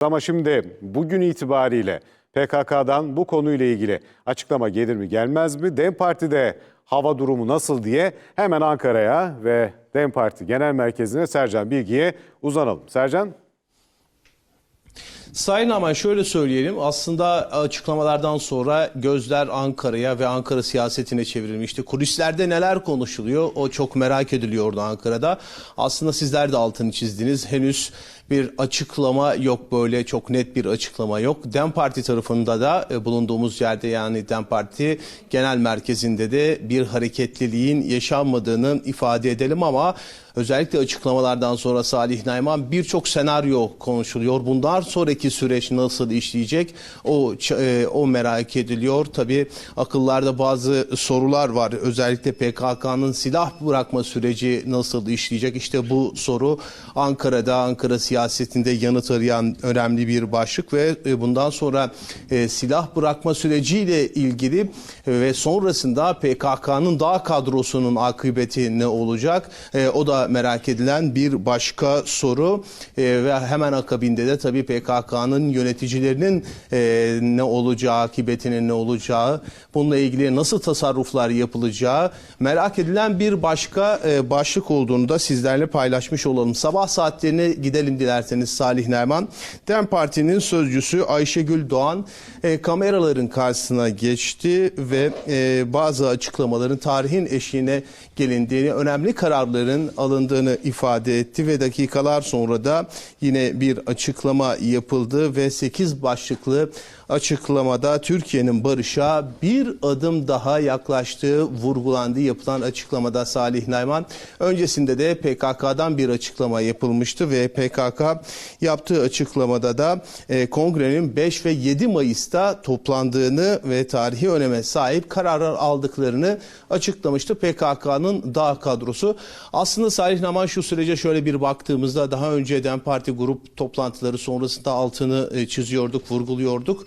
Ama şimdi bugün itibariyle PKK'dan bu konuyla ilgili açıklama gelir mi gelmez mi? DEM Parti'de hava durumu nasıl diye hemen Ankara'ya ve DEM Parti Genel Merkezi'ne Sercan Bilgi'ye uzanalım. Sercan? Sayın Aman şöyle söyleyelim aslında açıklamalardan sonra gözler Ankara'ya ve Ankara siyasetine çevrilmişti. Kulislerde neler konuşuluyor o çok merak ediliyordu Ankara'da. Aslında sizler de altını çizdiniz henüz bir açıklama yok böyle çok net bir açıklama yok. DEM Parti tarafında da e, bulunduğumuz yerde yani DEM Parti genel merkezinde de bir hareketliliğin yaşanmadığını ifade edelim ama özellikle açıklamalardan sonra Salih Nayman birçok senaryo konuşuluyor. Bundan sonraki süreç nasıl işleyecek o e, o merak ediliyor. Tabii akıllarda bazı sorular var. Özellikle PKK'nın silah bırakma süreci nasıl işleyecek? İşte bu soru Ankara'da Ankara siyasetinde yanıt arayan önemli bir başlık ve e, bundan sonra e, silah bırakma süreciyle ilgili ve sonrasında PKK'nın dağ kadrosunun akıbeti ne olacak? O da merak edilen bir başka soru E, ve hemen akabinde de tabii PKK'nın yöneticilerinin e, ne olacağı, akıbetinin ne olacağı, bununla ilgili nasıl tasarruflar yapılacağı merak edilen bir başka e, başlık olduğunu da sizlerle paylaşmış olalım. Sabah saatlerine gidelim dilerseniz Salih Nerman. DEM Parti'nin sözcüsü Ayşegül Doğan e, kameraların karşısına geçti ve e, bazı açıklamaların tarihin eşiğine gelindiğini, önemli kararların alındığını ifade etti ve dakikalar sonra da yine bir açıklama yapıldı ve 8 başlıklı açıklamada Türkiye'nin barışa bir adım daha yaklaştığı vurgulandı yapılan açıklamada Salih Nayman. Öncesinde de PKK'dan bir açıklama yapılmıştı ve PKK yaptığı açıklamada da e, kongrenin 5 ve 7 Mayıs'ta toplandığını ve tarihi öneme sahip kararlar aldıklarını açıklamıştı PKK'nın dağ kadrosu. Aslında Salih Nayman şu sürece şöyle bir baktığımızda daha önceden parti grup toplantıları sonrasında altını e, çiziyorduk, vurguluyorduk.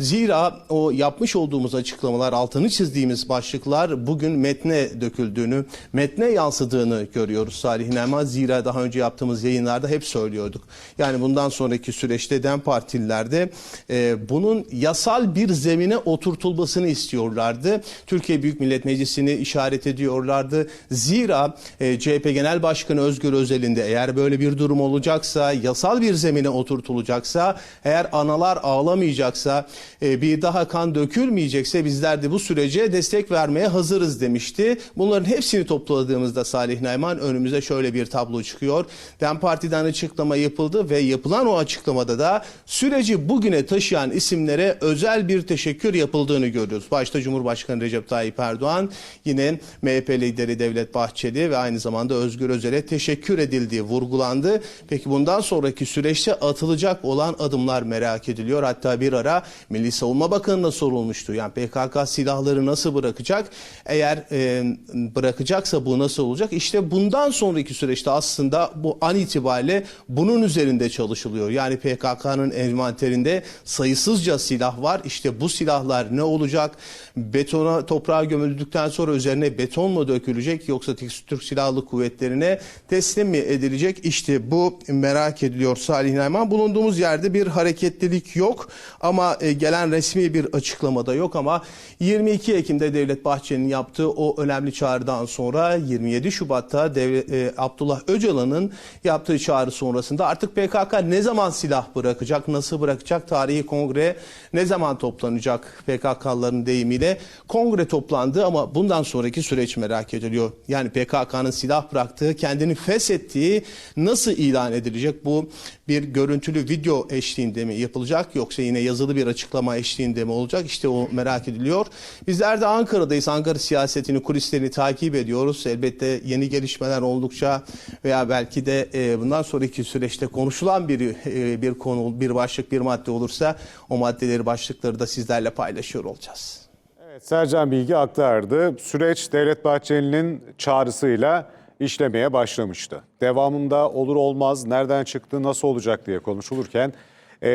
Zira o yapmış olduğumuz açıklamalar, altını çizdiğimiz başlıklar bugün metne döküldüğünü, metne yansıdığını görüyoruz Salih Nerman. Zira daha önce yaptığımız yayınlarda hep söylüyorduk. Yani bundan sonraki süreçte DEM partilerde e, bunun yasal bir zemine oturtulmasını istiyorlardı. Türkiye Büyük Millet Meclisi'ni işaret ediyorlardı. Zira e, CHP Genel Başkanı Özgür Özel'in de eğer böyle bir durum olacaksa, yasal bir zemine oturtulacaksa, eğer analar ağlamayacaksa, bir daha kan dökülmeyecekse bizler de bu sürece destek vermeye hazırız demişti. Bunların hepsini topladığımızda Salih Nayman önümüze şöyle bir tablo çıkıyor. DEM Parti'den açıklama yapıldı ve yapılan o açıklamada da süreci bugüne taşıyan isimlere özel bir teşekkür yapıldığını görüyoruz. Başta Cumhurbaşkanı Recep Tayyip Erdoğan, yine MHP lideri Devlet Bahçeli ve aynı zamanda Özgür Özel'e teşekkür edildiği vurgulandı. Peki bundan sonraki süreçte atılacak olan adımlar merak ediliyor. Hatta bir ara Milli Savunma Bakanı'na sorulmuştu. Yani PKK silahları nasıl bırakacak? Eğer e, bırakacaksa bu nasıl olacak? İşte bundan sonraki süreçte aslında bu an itibariyle bunun üzerinde çalışılıyor. Yani PKK'nın envanterinde sayısızca silah var. İşte bu silahlar ne olacak? Betona, toprağa gömüldükten sonra üzerine beton mu dökülecek yoksa Türk Silahlı Kuvvetleri'ne teslim mi edilecek? İşte bu merak ediliyor Salih Nayman. Bulunduğumuz yerde bir hareketlilik yok ama e, gelen resmi bir açıklamada yok ama 22 Ekim'de Devlet Bahçeli'nin yaptığı o önemli çağrıdan sonra 27 Şubat'ta Devlet, e, Abdullah Öcalan'ın yaptığı çağrı sonrasında artık PKK ne zaman silah bırakacak, nasıl bırakacak, tarihi kongre ne zaman toplanacak PKK'ların deyimiyle kongre toplandı ama bundan sonraki süreç merak ediliyor. Yani PKK'nın silah bıraktığı, kendini feshettiği nasıl ilan edilecek? Bu bir görüntülü video eşliğinde mi yapılacak yoksa yine yazılı bir açıklama eşliğinde mi olacak? İşte o merak ediliyor. Bizler de Ankara'dayız. Ankara siyasetini, kulislerini takip ediyoruz. Elbette yeni gelişmeler oldukça veya belki de e, bundan sonraki süreçte konuşulan bir e, bir konu, bir başlık, bir madde olursa o maddeleri, başlıkları da sizlerle paylaşıyor olacağız. Evet, Sercan Bilgi aktardı. Süreç Devlet Bahçeli'nin çağrısıyla işlemeye başlamıştı. Devamında olur olmaz, nereden çıktı, nasıl olacak diye konuşulurken e,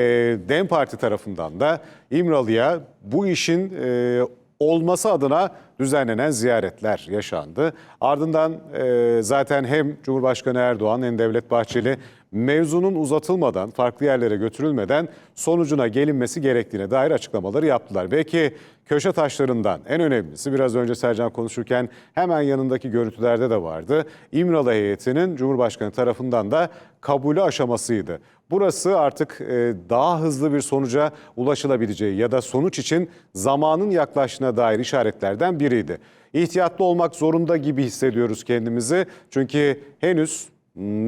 DEM Parti tarafından da İmralı'ya bu işin e, olması adına düzenlenen ziyaretler yaşandı. Ardından e, zaten hem Cumhurbaşkanı Erdoğan hem Devlet Bahçeli mevzunun uzatılmadan, farklı yerlere götürülmeden sonucuna gelinmesi gerektiğine dair açıklamaları yaptılar. Belki köşe taşlarından en önemlisi biraz önce Sercan konuşurken hemen yanındaki görüntülerde de vardı. İmralı heyetinin Cumhurbaşkanı tarafından da kabulü aşamasıydı. Burası artık e, daha hızlı bir sonuca ulaşılabileceği ya da sonuç için zamanın yaklaştığına dair işaretlerden biriydi. İhtiyatlı olmak zorunda gibi hissediyoruz kendimizi. Çünkü henüz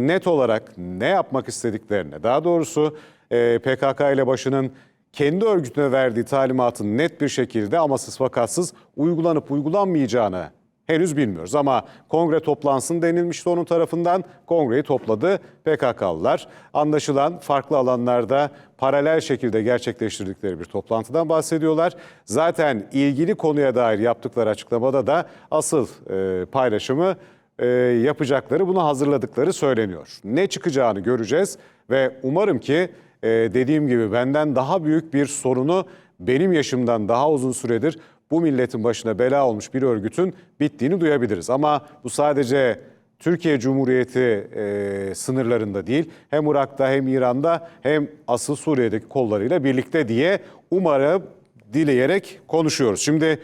net olarak ne yapmak istediklerine, daha doğrusu e, PKK ile başının kendi örgütüne verdiği talimatın net bir şekilde amasız fakatsız uygulanıp uygulanmayacağını henüz bilmiyoruz. Ama kongre toplansın denilmişti onun tarafından. Kongreyi topladı PKK'lılar. Anlaşılan farklı alanlarda paralel şekilde gerçekleştirdikleri bir toplantıdan bahsediyorlar. Zaten ilgili konuya dair yaptıkları açıklamada da asıl e, paylaşımı e, yapacakları, bunu hazırladıkları söyleniyor. Ne çıkacağını göreceğiz ve umarım ki e, dediğim gibi benden daha büyük bir sorunu benim yaşımdan daha uzun süredir bu milletin başına bela olmuş bir örgütün bittiğini duyabiliriz. Ama bu sadece Türkiye Cumhuriyeti e, sınırlarında değil, hem Irak'ta hem İran'da hem asıl Suriye'deki kollarıyla birlikte diye umarım dileyerek konuşuyoruz. Şimdi